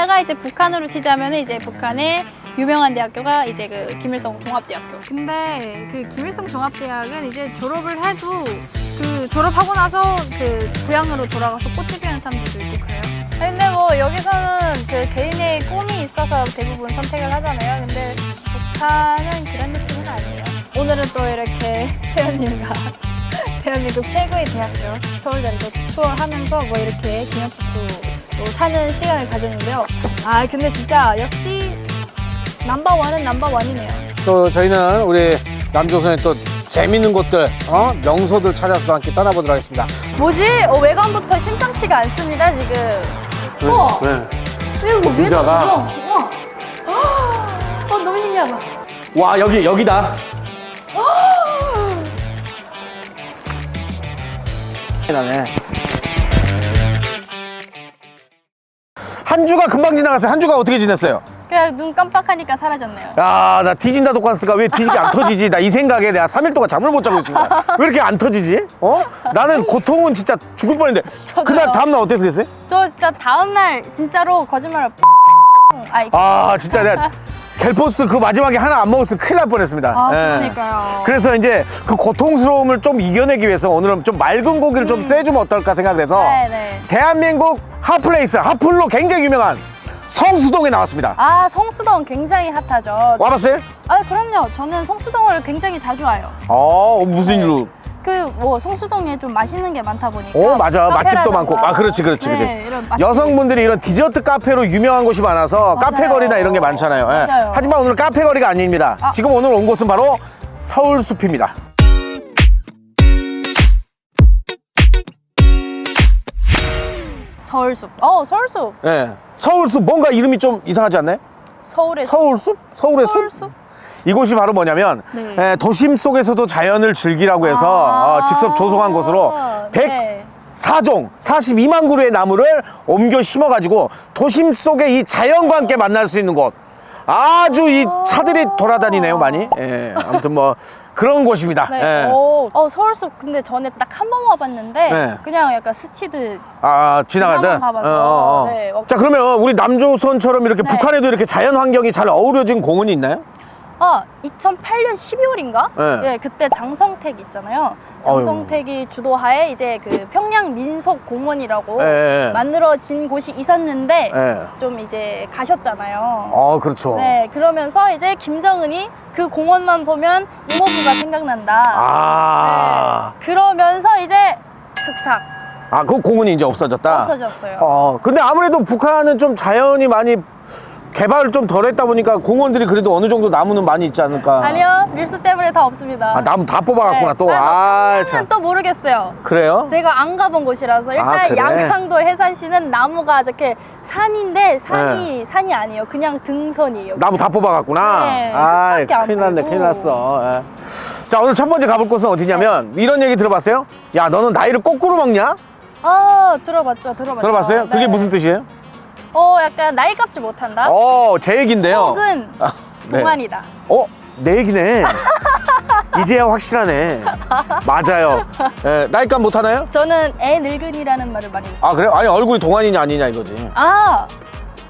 거기다가 이제 북한으로 치자면 이제 북한의 유명한 대학교가 이제 그 김일성 종합대학교. 근데 그 김일성 종합대학은 이제 졸업을 해도 그 졸업하고 나서 그 고향으로 돌아가서 꽃집이 하는 사람들도 있고 그래요. 근데 뭐 여기서는 그 개인의 꿈이 있어서 대부분 선택을 하잖아요. 근데 북한은 그런 느낌은 아니에요. 오늘은 또 이렇게 태연님과 대한민국 최고의 대학교 서울대를 또 투어하면서 뭐 이렇게 기념품도 또 사는 시간을 가졌는데요. 아 근데 진짜 역시 넘버 원은 넘버 원이네요. 또 저희는 우리 남조선의 또 재밌는 곳들, 어? 명소들 찾아서도 함께 떠나보도록 하겠습니다. 뭐지? 어, 외관부터 심상치가 않습니다 지금. 우와. 네. 이거 위에다 의자가. 어, 우와. 어 너무 신기하다. 와 여기 여기다. 나네. 한 주가 금방 지나갔어요. 한 주가 어떻게 지냈어요? 그냥 눈 깜빡하니까 사라졌네요. 야, 나 뒤진다 독관스가 왜 뒤집이 안 터지지? 나 이 생각에 내가 3일 동안 잠을 못 자고 있습니다. 왜 이렇게 안 터지지? 어? 나는 고통은 진짜 죽을 뻔했는데. 저도요. 그날 다음날 어떻게 됐어요? 저 진짜 다음날 진짜로 거짓말을 아이 아, 진짜 내가 갤포스 그 마지막에 하나 안 먹었으면 큰일 날 뻔했습니다. 아, 예. 그러니까요. 그래서 이제 그 고통스러움을 좀 이겨내기 위해서 오늘은 좀 맑은 고기를 좀 쐬주면 어떨까 생각돼서 음. 네네. 대한민국 핫플레이스, 핫플로 굉장히 유명한 성수동에 나왔습니다. 아 성수동 굉장히 핫하죠. 와봤어요? 아 그럼요. 저는 성수동을 굉장히 자주 와요. 어, 무슨 일로? 그 뭐 성수동에 좀 맛있는 게 많다 보니까. 오 맞아 맛집도. 많고 아 그렇지 그렇지 그렇지 네, 이런 맛집. 여성분들이 이런 디저트 카페로 유명한 곳이 많아서 카페 거리나 이런 게 많잖아요 예. 맞아요. 하지만 오늘 카페 거리가 아닙니다 아. 지금 오늘 온 곳은 바로 서울숲입니다 서울숲. 어 서울숲. 예. 서울숲 뭔가 이름이 좀 이상하지 않나요? 서울의 숲. 서울숲? 서울의 숲? 서울숲. 이곳이 바로 뭐냐면 네. 예, 도심 속에서도 자연을 즐기라고 해서 아. 어, 직접 조성한 곳으로 네. 104종 42만 그루의 나무를 옮겨 심어가지고 도심 속에 이 자연과 함께 만날 수 있는 곳 아주 이 차들이 돌아다니네요 많이 예, 아무튼 뭐 그런 곳입니다 네. 예. 오, 어 서울숲 근데 전에 딱 한 번 와봤는데 네. 그냥 약간 스치듯 아 지나가든 지나만 가봐서. 네. 자 그러면 우리 남조선처럼 이렇게 네. 북한에도 이렇게 자연 환경이 잘 어우러진 공원이 있나요? 아 2008년 12월인가? 네. 예, 그때 장성택 있잖아요. 장성택이 주도하에 이제 그 평양 민속 공원이라고 예, 예. 만들어진 곳이 있었는데 예. 좀 이제 가셨잖아요. 어 그렇죠 네, 그러면서 이제 김정은이 그 공원만 보면 이모부가 생각난다. 아, 네, 그러면서 이제 슥삭 아, 그 공원이 이제 없어졌다? 없어졌어요. 어, 근데 아무래도 북한은 좀 자연이 많이 개발을 좀 덜 했다 보니까 공원들이 그래도 어느 정도 나무는 많이 있지 않을까? 아니요, 밀수 때문에 다 없습니다. 아, 나무 다 뽑아갔구나, 네, 또. 아, 참. 또 모르겠어요. 그래요? 제가 안 가본 곳이라서 일단 아, 그래? 양강도 해산시는 나무가 저렇게 산인데 산이 산이 아니에요. 그냥 등선이에요. 네. 나무 다 뽑아갔구나. 네, 아, 끝밖에 안 큰일 났네, 보이고. 큰일 났어. 예. 자, 오늘 첫 번째 가볼 곳은 어디냐면, 이런 얘기 들어봤어요? 야, 너는 나이를 거꾸로 먹냐? 아 들어봤죠, 들어봤죠. 들어봤어요? 그게 네. 무슨 뜻이에요? 어, 약간 나이 값을 못한다. 어, 제 얘긴데요. 혹은 아, 네. 동안이다. 어? 내 얘기네. 이제야 확실하네. 맞아요. 예, 나이값 못하나요? 저는 애 늙은이라는 말을 많이 듣어요. 아, 그래요? 아니, 얼굴이 동안이냐 아니냐 이거지. 아,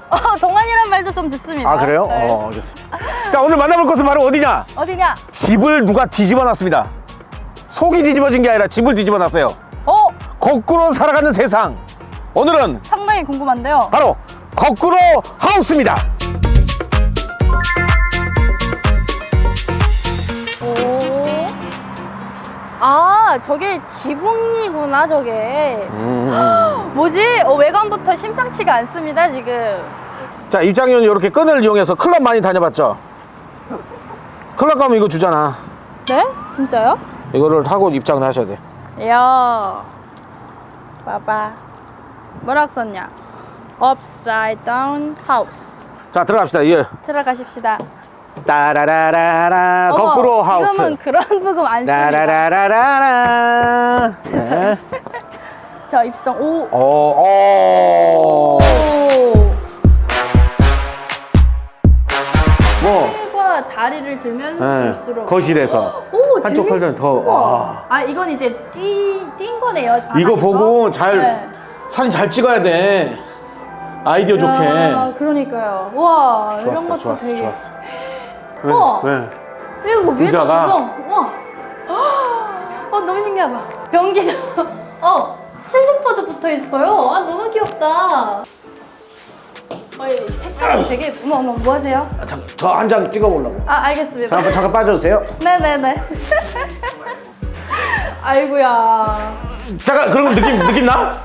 어, 동안이란 말도 좀 듣습니다. 아, 그래요? 네. 어, 알겠습니다. 자, 오늘 만나볼 곳은 바로 어디냐? 어디냐? 집을 누가 뒤집어 놨습니다. 속이 뒤집어진 게 아니라 집을 뒤집어 놨어요. 어, 거꾸로 살아가는 세상. 오늘은 상당히 궁금한데요. 바로 거꾸로 하우스입니다. 오. 아, 저게 지붕이구나, 저게. 음. 뭐지? 어, 외관부터 심상치가 않습니다, 지금. 자, 입장료는 이렇게 끈을 이용해서 클럽 많이 다녀봤죠? 클럽 가면 이거 주잖아. 네? 진짜요? 이거를 하고 입장을 하셔야 돼. 야. 봐봐. 뭐라고 썼냐? Upside down house. 자, 들어갑시다. 예. 들어가십시다. 따라라라라. 어머, 거꾸로 하우스. 지금은 그런 부금 안 씁니다. 따라라라라라. 네. 자, 입성. 오. 어, 어. 오. 뭐, 팔과 다리를 들면 예, 볼수록 거실에서. 오, 한쪽 재밌- 팔다리 더, 우와. 아, 이건 이제 뛰, 뛴 거네요. 이거 바닥에서. 보고 잘, 네. 사진 잘 찍어야 돼. 아이디어 좋게. 야, 그러니까요. 와 이런 좋았어, 것도 좋았어, 되게. 좋았어. 왜? 우와. 왜? 이거 위에다 의자가? 구성. 와. 어 너무 신기하다. 변기도. 어 슬리퍼도 붙어 있어요. 아 너무 귀엽다. 어, 이 색깔이 되게 어머 어머 뭐 하세요? 아, 저한 장 찍어보려고. 아 알겠습니다. 잠깐 잠깐 빠져주세요. 네네네. 아이고야. 잠깐 그런 거 느낌 느낌 나?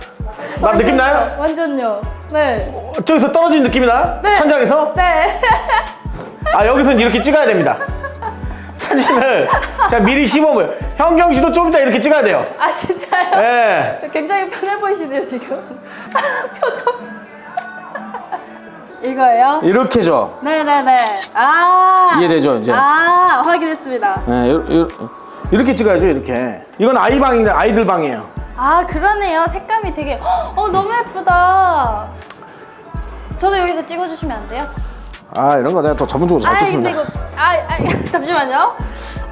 나 느낌 나요? 완전요. 네. 어, 저기서 떨어진 느낌이 나? 네. 천장에서? 네. 아 여기서는 이렇게 찍어야 됩니다. 사진을 제가 미리 씹어보요. 현경 씨도 좀 이따 이렇게 찍어야 돼요. 아 진짜요? 예. 굉장히 편해 보이시네요 지금. 표정. 이거예요? 이렇게죠. 네네네. 아. 이해되죠, 이제? 아 확인했습니다. 예, 요- 요- 이렇게 찍어야죠, 이렇게. 이건 아이 방인데 아이들 방이에요. 아 그러네요. 색감이 되게 어 너무 예쁘다. 저도 여기서 찍어주시면 안 돼요? 아 이런 거 내가 또 전문적으로 잘아 근데 찍습니다. 이거 아, 아 잠시만요.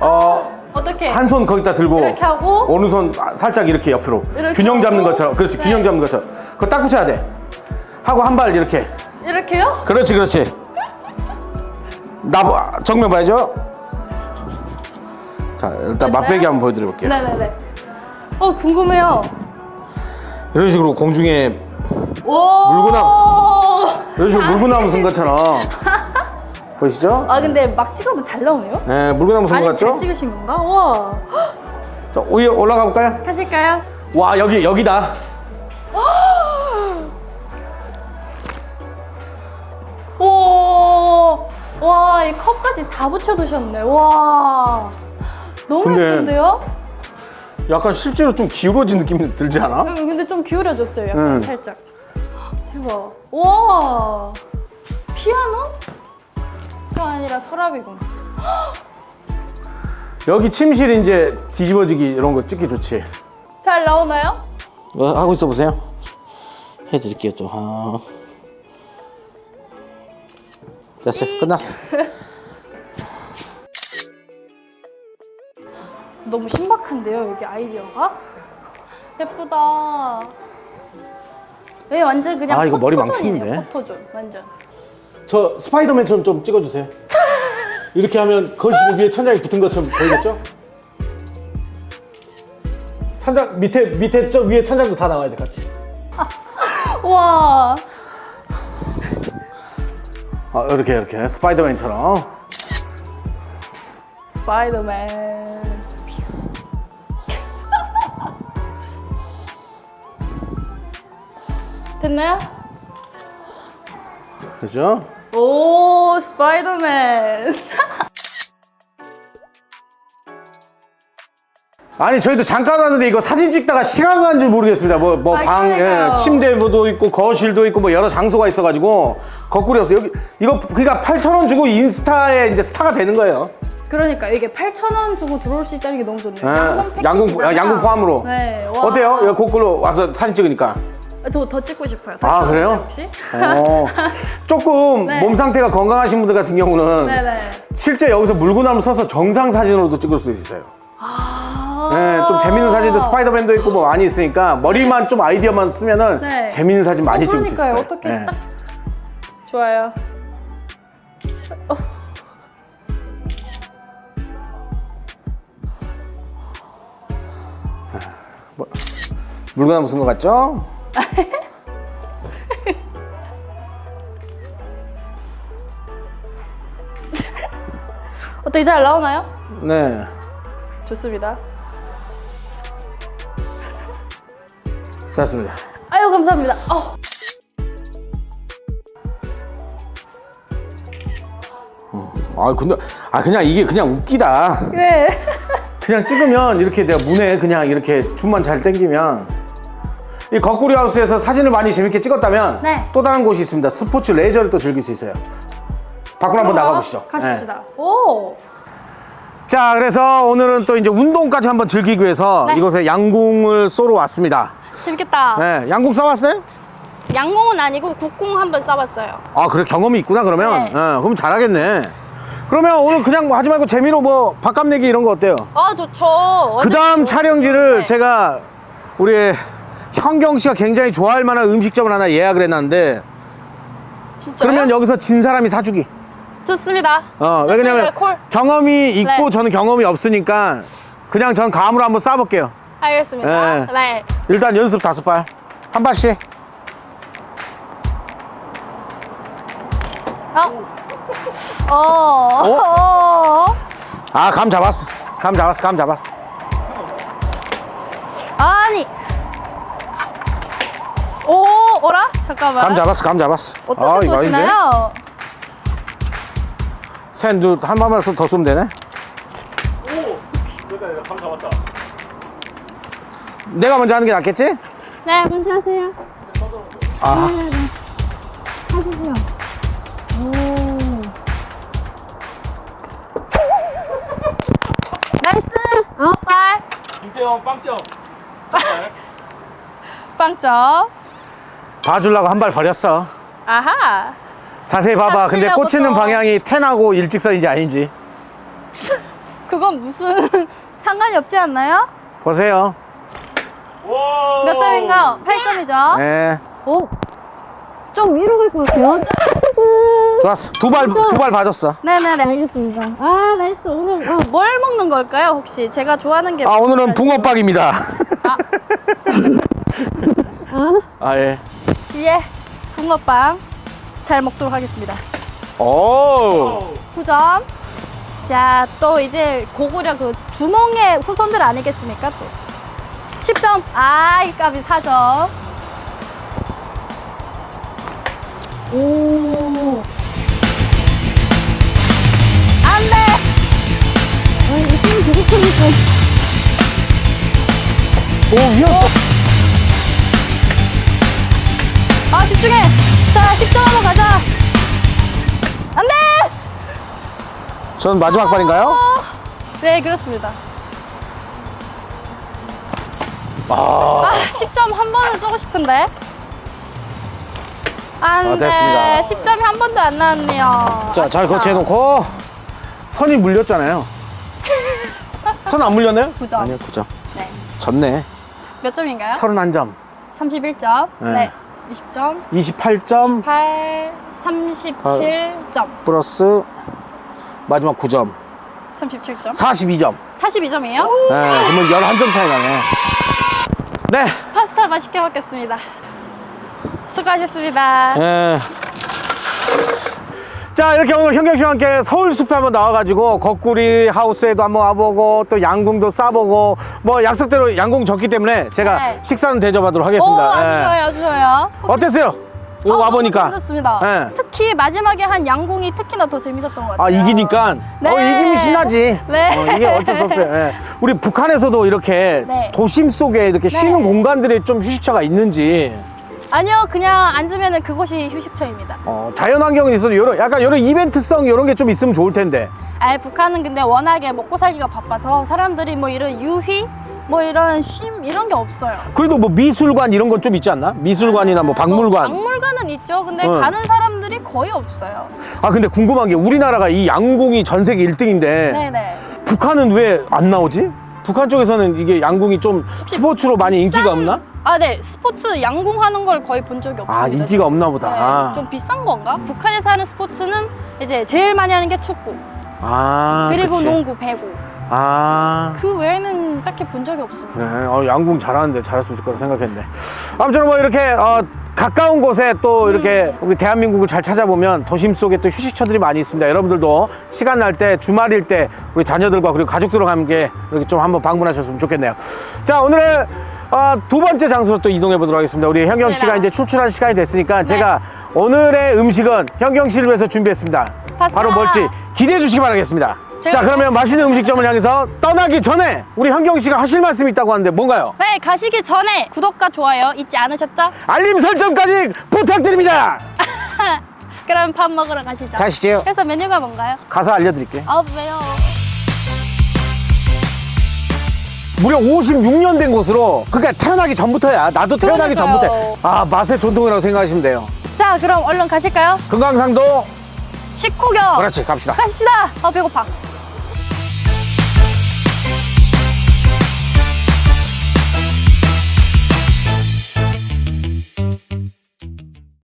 어, 어떻게? 한 손 거기다 들고 이렇게 하고? 오른손 살짝 이렇게 옆으로 이렇게 균형 잡는 하고? 것처럼 그렇지 네. 균형 잡는 것처럼 그거 딱 붙여야 돼 하고 한 발 이렇게 이렇게요? 그렇지 그렇지 나 봐- 정면 봐야죠 자 일단 맛배기 한번 보여드려 볼게요 네네네. 어 궁금해요. 이런 식으로 공중에 오. 물구나- 이런 식으로 물구나무 쓴 것처럼 보이시죠? 아 근데 막 찍어도 잘 나오네요. 네 물구나무 쓴것 아니 잘 같죠? 찍으신 건가? 우와. 자 위에 올라가 볼까요? 하실까요? 와 여기 여기다 오. 와, 이 컵까지 다 붙여 두셨네. 와. 너무 근데- 예쁜데요? 약간 실제로 좀 기울어진 느낌이 들지 않아? 음, 근데 좀 기울여졌어요. 약간 음. 살짝. 대박. 와. 피아노? 가 아니라 서랍이군. 여기 침실 이제 뒤집어지기 이런 거 찍기 좋지 잘 나오나요? 이거 하고 있어 보세요. 해드릴게요 또. 아. 됐어, 끝났어. 너무 신박한데요, 여기 아이디어가? 예쁘다. 예, 완전 그냥 아, 이거 머리 포토존이네요, 망치는데? 포토존, 완전. 저 스파이더맨처럼 좀 찍어주세요. 이렇게 하면 거실 위에 천장이 붙은 것처럼 보이겠죠? 천장 밑에 밑에 저 위에 천장도 다 나와야 돼 같이. 와. 아, 이렇게 이렇게 스파이더맨처럼. 스파이더맨. 됐나요? 그죠? 오, 스파이더맨. 아니 저희도 잠깐 왔는데 이거 사진 찍다가 시간 가는 줄 모르겠습니다. 뭐뭐 아, 그러니까요. 예, 침대도 있고 거실도 있고 뭐 여러 장소가 있어가지고 거꾸로 왔어요. 여기 이거 그러니까 8천 원 주고 인스타에 이제 스타가 되는 거예요. 그러니까 이게 8,000원 주고 들어올 수 있다는 게 너무 좋네요. 예, 양궁 패키지잖아. 양궁 아, 양궁 포함으로. 네. 와. 어때요? 여기 거꾸로 와서 사진 찍으니까. 더, 더 찍고 싶어요. 더 아 그래요? 혹시? 어, 조금 네. 몸 상태가 건강하신 분들 같은 경우는 네네. 실제 여기서 물구나무 서서 정상 사진으로도 찍을 수 있어요. 아. 네, 좀 재밌는 사진도 스파이더맨도 있고 뭐 많이 있으니까 머리만 좀 아이디어만 쓰면은 네. 재밌는 사진 많이 어, 찍을 수 그러니까요. 거예요. 어떻게 네. 딱 좋아요. 어. 물구나무 쓴 것 같죠? 어떻게 잘 나오나요? 네. 좋습니다. 됐습니다. 아유 감사합니다. 어. 아 근데 아 그냥 이게 그냥 웃기다. 네. 그냥 찍으면 이렇게 내가 문에 그냥 이렇게 줌만 잘 당기면 이 거꾸리 하우스에서 사진을 많이 재밌게 찍었다면 네. 또 다른 곳이 있습니다. 스포츠 레저를 또 즐길 수 있어요. 밖으로 한번 나가보시죠. 가십시다. 네. 오. 자, 그래서 오늘은 또 이제 운동까지 한번 즐기기 위해서 네. 이곳에 양궁을 쏘러 왔습니다. 재밌겠다. 네, 양궁 쏴봤어요? 양궁은 아니고 국궁 한번 써봤어요. 아, 그래 경험이 있구나 그러면. 네. 네, 그럼 잘하겠네. 그러면 오늘 그냥 뭐 하지 말고 재미로 뭐 밥값 내기 이런 거 어때요? 아 좋죠. 그 다음 촬영지를 네. 제가 우리 현경 씨가 굉장히 좋아할 만한 음식점을 하나 예약을 해놨는데 진짜요? 그러면 여기서 진 사람이 사주기. 좋습니다. 어, 좋습니다. 왜냐면 콜. 경험이 있고 네. 저는 경험이 없으니까 그냥 전 감으로 한번 쏴볼게요. 알겠습니다. 네. 네. 일단 연습 다섯 발. 한 발씩. 어. 어. 어. 아, 감 잡았어. 감 잡았어. 감 잡았어. 아니. 오, 어라? 잠깐만. 감 잡았어. 감 잡았어. 어떻게 아? 쏘시나요? 샌드 한 발만 더 쏘면 되네. 내가 먼저 하는 게 낫겠지? 네, 먼저 하세요. 아, 하시세요. 오. 나이스. 아홉 발. 김태형 빵점. 빵점. 봐주려고 한 발 버렸어. 아하. 자세히 봐봐. 근데 치려고 꽂히는 또. 방향이 텐하고 일직선인지 아닌지. 그건 무슨 상관이 없지 않나요? 보세요. 와. 몇 점인가요? 8점이죠. 네. 오. 좀 위로 갈 것 같아요. 좋았어. 두 발, 두 발 봐줬어. 네네네 알겠습니다. 아 나이스 오늘 어, 뭘 먹는 걸까요 혹시 제가 좋아하는 게 아, 오늘은 붕어빵입니다. 아, 예. 예 붕어빵 잘 먹도록 하겠습니다. 오. 9점. 자 또 이제 고구려 그 주몽의 후손들 아니겠습니까 또 10점. 아이 까비 4점. 오. 안 돼. 아 이거 힘 계속 크니까. 오, 위험 전 마지막 발인가요? 네 그렇습니다 아, 아 10점 한 번은 쏘고 싶은데 안돼 아, 됐습니다. 10점이 한 번도 안 나왔네요 자, 잘 아쉽다. 거치해놓고. 선이 물렸잖아요. 선 안 물렸나요? 구 점. 아니요, 9점. 네. 졌네. 몇 점인가요? 31점. 31점 네. 네, 20점 28점 8 37점 플러스 마지막 9점. 37점 42점. 42점이에요? 네, 그러면 11점 차이 나네. 네. 파스타 맛있게 먹겠습니다 수고하셨습니다 예. 자 이렇게 오늘 현경 씨와 함께 서울 숲에 한번 나와가지고 거꾸리 하우스에도 한번 와보고 또 양궁도 싸보고 뭐 약속대로 양궁 졌기 때문에 제가 네. 식사는 대접하도록 오 하겠습니다. 아주 예. 좋아요 아주 좋아요 어땠어요? 이거 아, 와보니까 너무 재밌었습니다. 네. 특히 마지막에 한 양궁이 특히나 더 재밌었던 것 같아요. 아 이기니까 네. 어 이기면 신나지. 네. 어, 이게 어쩔 수 없어요. 예. 우리 북한에서도 이렇게 네. 도심 속에 이렇게 쉬는 공간들이 좀 휴식처가 있는지 아니요, 그냥 앉으면 그곳이 휴식처입니다. 어, 자연 환경은 있어도 이런 약간 이런 이벤트성 이런 게 좀 있으면 좋을 텐데. 아, 북한은 근데 워낙에 먹고 살기가 바빠서 사람들이 뭐 이런 유희, 뭐 이런 쉼 이런 게 없어요. 그래도 뭐 미술관 이런 건 좀 있지 않나? 미술관이나 뭐 박물관. 박물관은 있죠. 근데 응. 가는 사람들이 거의 없어요. 아 근데 궁금한 게 우리나라가 이 양궁이 전 세계 1등인데 네네. 북한은 왜 안 나오지? 북한 쪽에서는 이게 양궁이 좀 스포츠로 많이 인기가 없나? 아, 네. 스포츠 양궁하는 걸 거의 본 적이 없습니다. 아 인기가 없나 보다. 네, 좀 비싼 건가? 북한에서 하는 스포츠는 이제 제일 많이 하는 게 축구, 아 그리고 그치. 농구, 배구. 아 그 외에는 딱히 본 적이 없습니다. 네, 어, 양궁 잘하는데 잘할 수 있을 거라 생각했는데 아무튼 뭐 이렇게 어, 가까운 곳에 또 이렇게 우리 대한민국을 잘 찾아보면 도심 속에 또 휴식처들이 많이 있습니다. 여러분들도 시간 날 때 주말일 때 우리 자녀들과 그리고 가족들과 함께 이렇게 좀 한번 방문하셨으면 좋겠네요. 자 오늘은 어, 두 번째 장소로 또 이동해 보도록 하겠습니다. 우리 현경 씨가. 이제 출출할 시간이 됐으니까 제가 오늘의 음식은 현경 씨를 위해서 준비했습니다. 바로 뭘지 기대해 주시기 바라겠습니다. 자 그러면 맛있는 음식점을 향해서 떠나기 전에 우리 현경 씨가 하실 말씀이 있다고 하는데 뭔가요? 네, 가시기 전에 구독과 좋아요 잊지 않으셨죠? 알림 설정까지 부탁드립니다. 그럼 밥 먹으러 가시죠. 가시죠. 그래서 메뉴가 뭔가요? 가서 알려드릴게요. 아, 왜요? 무려 56년 된 곳으로 그러니까 태어나기 전부터야. 나도 태어나기 그러니까요. 전부터. 아 맛의 전통이라고 생각하시면 돼요. 자, 그럼 얼른 가실까요? 금강산도 식후경. 그렇지 갑시다. 가십시다. 어, 배고파.